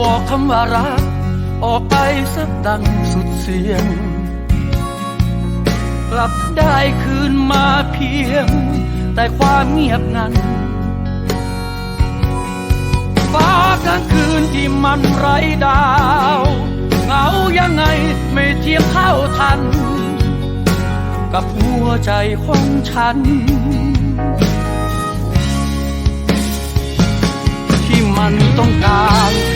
บอกคำว่ารัก ออกไปสักดังสุดเสียง กลับได้คืนมาเพียง แต่ความเงียบงันฟ้ากลางคืนที่มันไร้ดาวเหงายังไงไม่เทียมเท่าทัน กับหัวใจของฉัน ที่มันต้องการ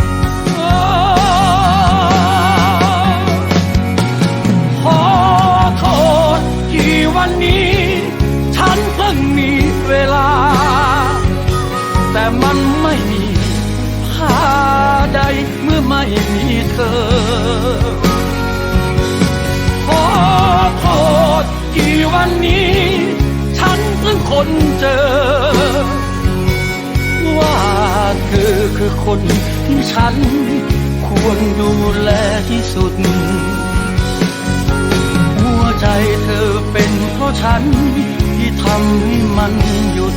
มันไม่มีค่าใดเมื่อไม่มีเธอ ขอโทษที่วันนี้ ฉันเพิ่งค้นเจอ ว่าเธอคือคนที่ฉันควรดูแลที่สุด หัวใจเธอเป็นเพราะฉันที่ทำให้มันหยุด